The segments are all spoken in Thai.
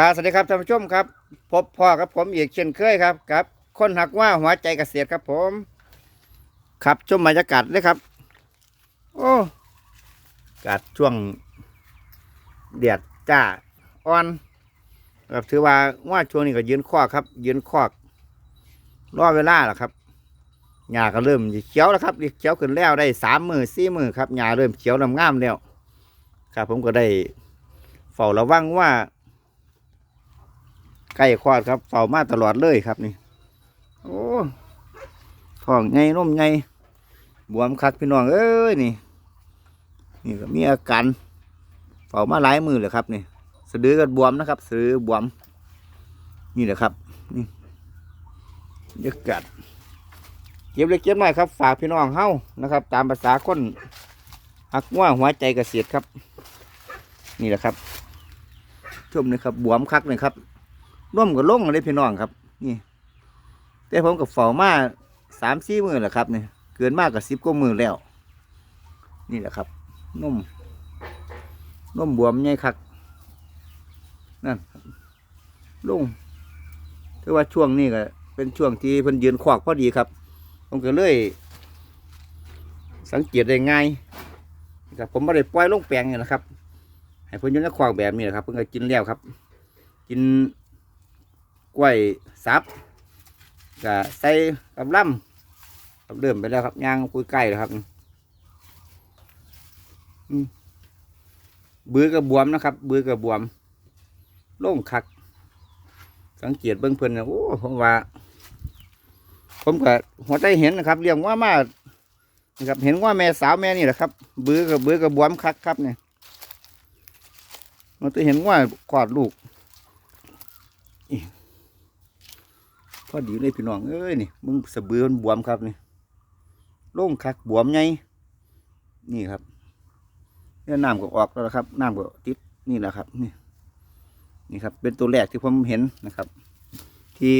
ครับสวัสดีครับท่านผู้ชมครับ พบพ่อกับผมอีกเช่นเคยครับกับ คนหักว่าหัวใจเกษตรครับผม ครับชมบรรยากาศเลยครับ โอ้กาศช่วงเดียดจ้าอ่อนครับถือว่าว่าช่วงนี้ก็ยืนคอกครับ ยืนคอกรอเวลาแหละครับหญ้าก็เริ่มเขียวแล้วครับเขียวขึ้นแล้วได้สามมือสี่มือครับหญ้าเริ่มเขียวลำงามแล้วครับ ผมก็ได้เฝ้าระวังว่า ใกล้คลอดครับเฝ้ามาตลอดเลยครับนี่ โอ้ท้องไงนมไงบวมคักพี่น้องเอ้ยนี่ นี่ก็มีอาการเฝ้ามาหลายมือเลยครับนี่สะดือก็บวมนะครับสะดือบวม นี่แหละครับ นี่บรรยากาศเก็บเล็กเก็บน้อยครับ ฝากพี่น้องเฮานะครับ ตามภาษาคนหักง่วหัวใจกระเกษตรครับ นี่แหละครับชมนี่ครับบวมคักเลยครับ ร่วมกับลงเลยพี่น้องครับ นี่ แต่ผมกับเฝ้ามาสามสี่มือแหละครับเนี่ยเกินมากกว่าสิบกว่ามือแล้ว นี่แหละครับนุ่มนุ่มบวมใหญ่คักนั่นครับลงถือว่าช่วงนี้ก็เป็นช่วงที่เพิ่นยืนขวากพอดีครับผมก็เลย สังเกตได้ง่ายครับผมไม่ได้ปล่อยลงแปลงนี่ยนะครับให้เพิ่นยืนในขวากแบบนี้นะครับ เพิ่นก็กินแล้วครับ กิน กล้วยสับก็ใส่กับลำครับเริ่มไปแล้วครับย่างคุยใกล้แล้วครับอืมบือกระบวมนะครับ บือกระบวมโล่งคัก สังเกตเบื้องเพิ่นนะโอ้ผมว่า ผมก็หัวใจเห็นนะครับเลี้ยงว่ามานะครับ เห็นว่าแม่สาวแม่นี่แหละครับ บือกับบือกระบวมคักครับเนี่ยมันจะเห็นว่าขอดลูก พอดีเลยพี่น้องเอ้ยนี่มึงสะบือมันบวมครับนี่โล่งคักบวมไงนี่ครับเนี่ยน้ำก็ออกแล้วครับน้ำก็ติดนี่แหละครับนี่นี่ครับ เป็นตัวแรกที่ผมเห็นนะครับ ที่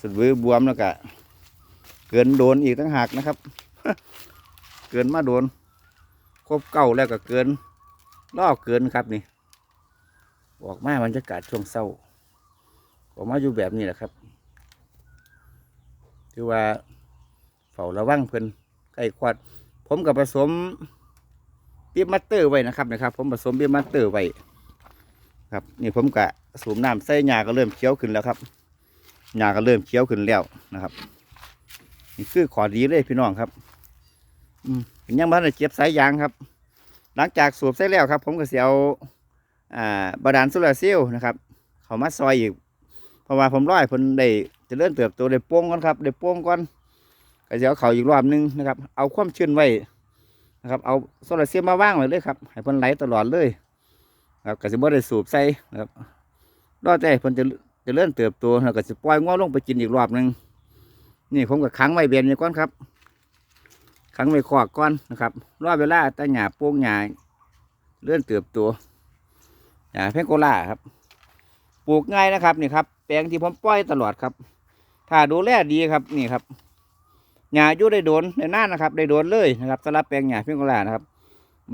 สะบือบวมแล้วก็เกินโดนอีกตั้งหากนะครับ เกินมาโดนครบเก้าแล้วก็เกินล่อเกินครับนี่ ออกมาบรรยากาศช่วงเศร้า ออกมาอยู่แบบนี้แหละครับคือว่าเฝ้าระวังเพิ่นใกล้ควาดผมกับผสมเบีบมัตเตอร์ไว้นะครับนะครับ ผมผสมเบีบมัตเตอร์ไว้ครับ นี่ผมกะสูบน้ำใส่หญ้าก็เริ่มเขียวขึ้นแล้วครับหญ้าก็เริ่มเขียวขึ้นแล้วนะครับ นี่คือขอดีเลยพี่น้องครับ อืมยังบ้านเจ็บสายยางครับ หลังจากสูบใส่แล้วครับ ผมก็เสียวอ่าบาดาลโซลาร์เซลล์นะครับ เขามาซอยอีก เพราะว่าผมร้อยเพิ่นได้จะเริ่มเติบโตได้โป้งก่อนครับได้โป้งก่อนก็จะเอาเขาอีกรอบหนึงนะครับ เอาความชื้นไว้นะครับ เอาโซลาร์เซลล์มาว่างไว้เลยครับให้เพิ่นไหลตลอดเลยครับก็จะบ่ได้สูบใส่นะครับรอแต่เพิ่นจะจะเริ่มเติบโตแล้วก็จะปล่อยง้อลงไปกินอีกรอบหนึงนี่ผมก็ขังไว้เบียนนี่ก่อนครับขังไว้ขอกก่อนนะครับรอเวลาแต่หญ้าโป้งหญ้าเลื่อนเติบโตหญ้าเพงโกล่าครับ ปลูกง่ายนะครับนี่ครับ แปลงที่ผมปล่อยตลอดครับ ถ้าดูแลดีครับนี่ครับหญ้าอยู่ได้โดนได้นานนะครับ ได้โดนเลยนะครับสำหรับแปลงหญ้าเพียงกลานะครับ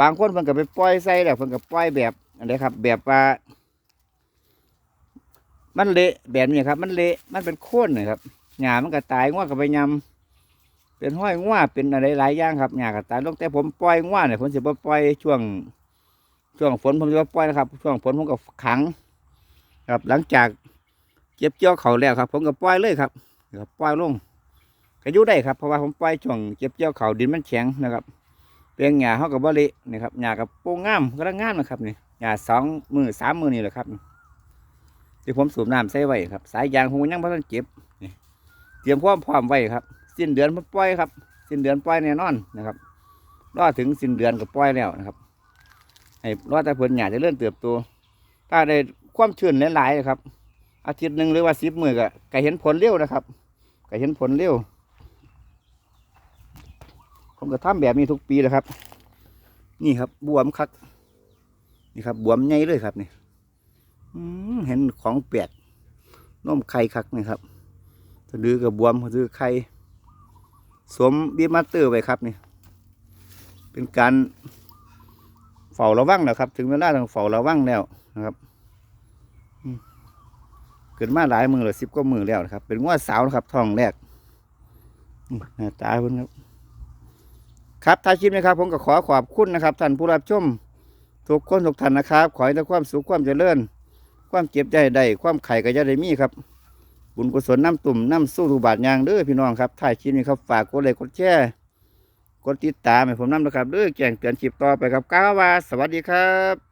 บางคนเพิ่นก็ไปปล่อยใส่แล้วเพิ่นก็ปล่อยแบบอะไรครับ แบบว่ามันเละแบบนี้ครับ มันเละมันเป็นโค่นนะครับหญ้ามันก็ตายง้อก็ไปยำเป็นห้อยง้อเป็นอะไรหลายอย่างครับหญ้าก็ตายลงแต่ผมปล่อยง้อเนี่ยผมจะปล่อยช่วง ช่วงฝนผมจะปล่อยนะครับ ช่วงฝนผมก็ขัง ครับหลังจากเก็บเกี่ยวเขาแล้วครับ ผมก็ปล่อยเลยครับครับปล่อยลงก็อยู่ได้ครับเพราะว่าผมปล่อยช่วงเก็บเกี่ยวเขาดินมันแข็งนะครับเปียงหญ้าเขากับบริเนี่ครับหญ้ากับโป่งงามก็งงามนะครับนี่หญ้าสองมือสามมือนี่แหละครับที่ผมสูบน้ำใส่ไว้ครับ สายยางผมยังไม่ต้องเก็บนี่เตรียมพร้อมพร้อมไว้ครับ สิ้นเดือนผมปล่อยครับ สิ้นเดือนปล่อยแน่นอนนะครับรอถึงสิ้นเดือนก็ปล่อยแล้วนะครับให้รอแต่ผลหญ้าจะเริ่มเติบโตถ้าได้ ความชื้นหลายๆนะครับ อาทิตย์หนึ่งหรือว่าสิบมือก็ก็เห็นผลเร็วนะครับก็เห็นผลเร็วผมก็ทำแบบนี้ทุกปีนะครับ นี่ครับบวมคักนี่ครับบวมใหญ่เลยครับนี่อเห็นของแปลกนมไข่คักนี่ครับสะดือกับบวมสะดือไข่สวมบีมาเตอร์ไว้ครับนี่ เป็นการเฝ้าระวังนะครับ ถึงเวลาต้องเฝ้าระวังแล้วนะครับ ขึ้นมาหลายมือเลยสิบกว่ามือแล้วนะครับ เป็นงวดสาวนะครับทองแรกหน้าตาเพิ่นครับ ครับท้ายคลิปนะครับ ผมก็ขอขอบคุณนะครับท่านผู้รับชมทุกคนทุกท่านนะครับ ขอให้ได้ความสุขความเจริญ ความเจ็บใจได้ความไข่ก็จะได้มีครับ บุญกุศลน้ำตุ่มน้ำสู้ทุบาทยางเด้อพี่น้องครับท้ายคลิปนี้ครับฝากกดไลค์กดแชร์กดติดตามให้ผมน้ำนะครับเด้อแจ้งเตือนคลิปต่อไปครับก้าวาสวัสดีครับ